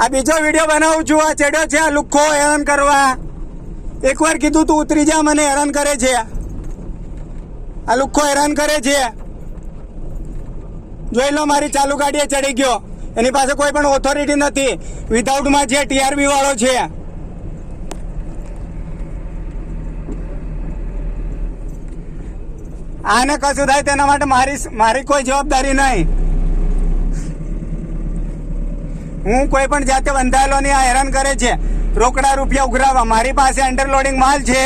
આ બીજો વીડિયો બનાવું છું. આ ચડ્યો છે, આ લુખ્ખો હેરાન કરવા. એકવાર કીધું તું, ઉતરી જા, મને હેરાન કરે છે. આ લુખ્ખો હેરાન કરે છે. જોઈ લો, મારી ચાલુ ગાડીએ ચડી ગયો. એની પાસે કોઈ પણ ઓથોરિટી નથી. વિધાઉટમાં છે ટીઆરબી વાળો છે. આને કશું થાય તેના માટે મારી મારી કોઈ જવાબદારી નહીં. હું કોઈ પણ જાતે બંધાયેલો નહીં આ હેરાન કરે છે. રોકડા રૂપિયા ઉઘરાવા મારી પાસે અંડરલોડિંગ માલ છે.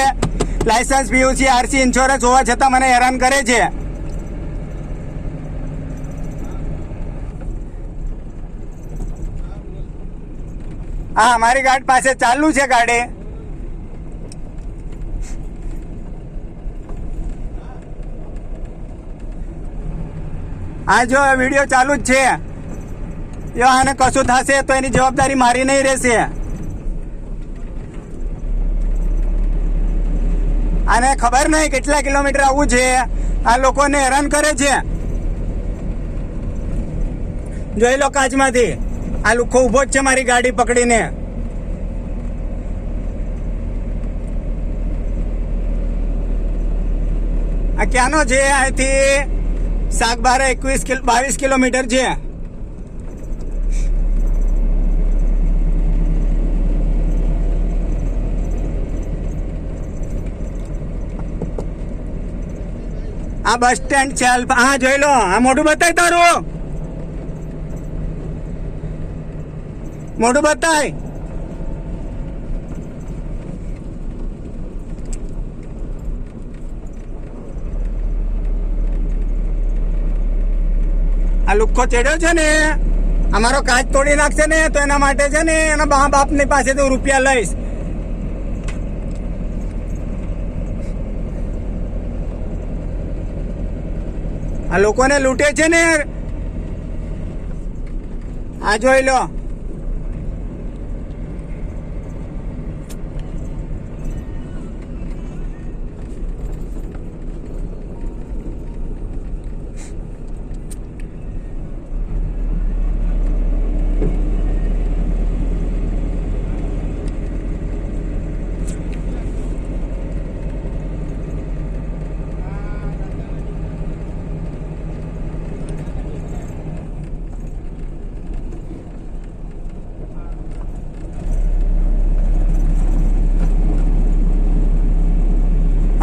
લાયસન્સ પીયુસી આરસી ઇન્સ્યોરન્સ હોવા છતાં મને હેરાન કરે છે. હા, મારી ગાડી પાસે ચાલુ છે ગાડી. હા જો વીડિયો ચાલુ જ છે. જો આને કશું થશે તો એની જવાબદારી મારી નહીં રહેશે. આને ખબર નહીં કેટલા કિલોમીટર આવવું છે? આ લોકોને હેરાન કરે છે. જોઈ લો કાચમાંથી. આ લુખો ઊભો જ છે મારી ગાડી પકડીને. આ ક્યાંનો છે? અહીંથી સાગબારા એકવીસ બાવીસ કિલોમીટર છે. આ બસ સ્ટેન્ડ છે હા, જોઈ લો, આ મોઢું બતાય તારું. મોઢું બતાય. આ લુખ્ખો ચડ્યો છે ને અમારો કાચ તોડી નાખશે ને, તો એના માટે છે ને, એના બા બાપની પાસેથી રૂપિયા લઈશ. આ લોકોને લૂંટે છે ને આ જોઈ લો.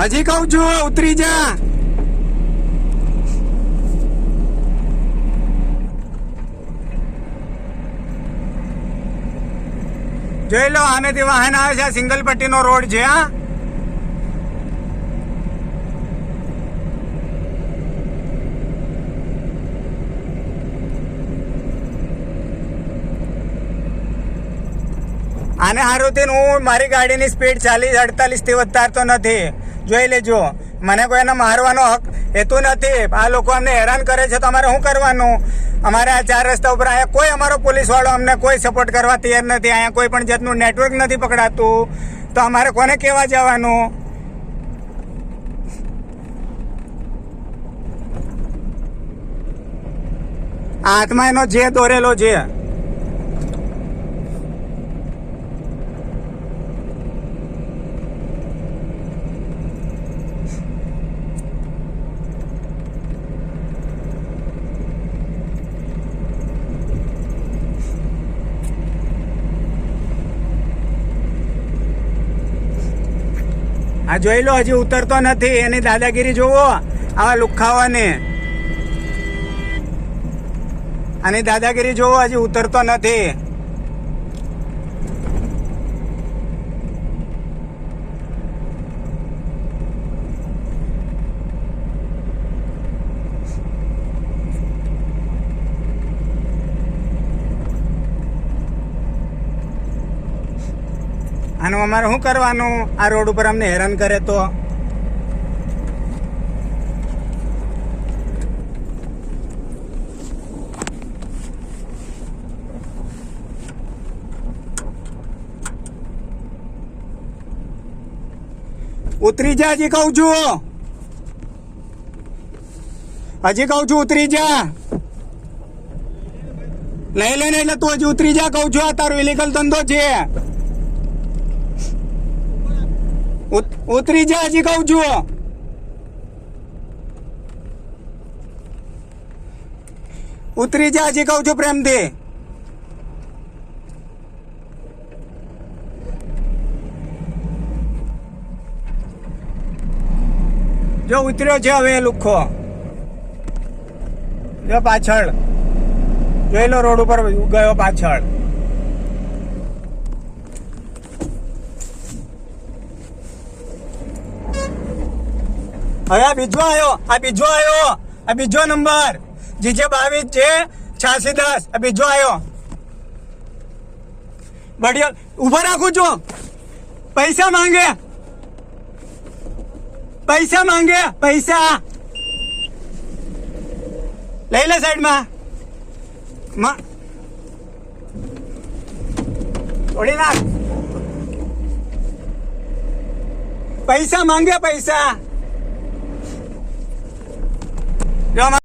હજી કહું છું, ઉતરી જા. જોઈ લો, આમેથી વાહન આવે છે સિંગલ પટ્ટીનો રોડ છે, હા? આને હારું હું મારી ગાડીની સ્પીડ ચાલીસ અડતાલીસથી વધારતો નથી. જોઈ લેજો. મને કોઈને મારવાનો હક હેતુ નથી. આ લોકો અમને હેરાન કરે છે તો અમારે શું કરવાનું? અમારે આ ચાર રસ્તા ઉપર અહીંયા કોઈ અમારો પોલીસવાળો અમને કોઈ સપોર્ટ કરવા તૈયાર નથી. અહીંયા કોઈ પણ જાતનું નેટવર્ક નથી પકડાતું. તો અમારે કોને કહેવા જવાનું? આત્મા એનો જે દોરેલો છે. આ જોઈ લો, હજી ઉતરતો નથી. એની દાદાગીરી જોવો આવા લુખાવાની આની દાદાગીરી જોવો હજી ઉતરતો નથી. આનું અમારે શું કરવાનું? આ રોડ ઉપર અમને હેરાન કરે તો? ઉતરી જા હજી કહું છું. હજી કહું છું ઉતરી જા લઈ લે ને એટલે તું હજી ઉતરી જા કહું છું. આ તારો ઇલીગલ ધંધો છે. ઉતરી જા હજી કહું છું. ઉતરી જા હજી કહું છું પ્રેમથી. જો ઉતર્યો છે હવે એ લુખ્ખો. જો પાછળ. જોઈ લો રોડ ઉપર ગયો પાછળ. હવે આ બીજો આવ્યો, આ બીજો આવ્યો, આ બીજો નંબર. જીજે બાવીસ છે, છ્યાસી દસ. આ બીજો આવ્યો. બઢિયા ઊભા રાખું છું. પૈસા માંગે. પૈસા માંગે, પૈસા. લઈ લે સાઈડમાં. માં. તોડી નાખ. પૈસા માંગે, પૈસા. જો આમાં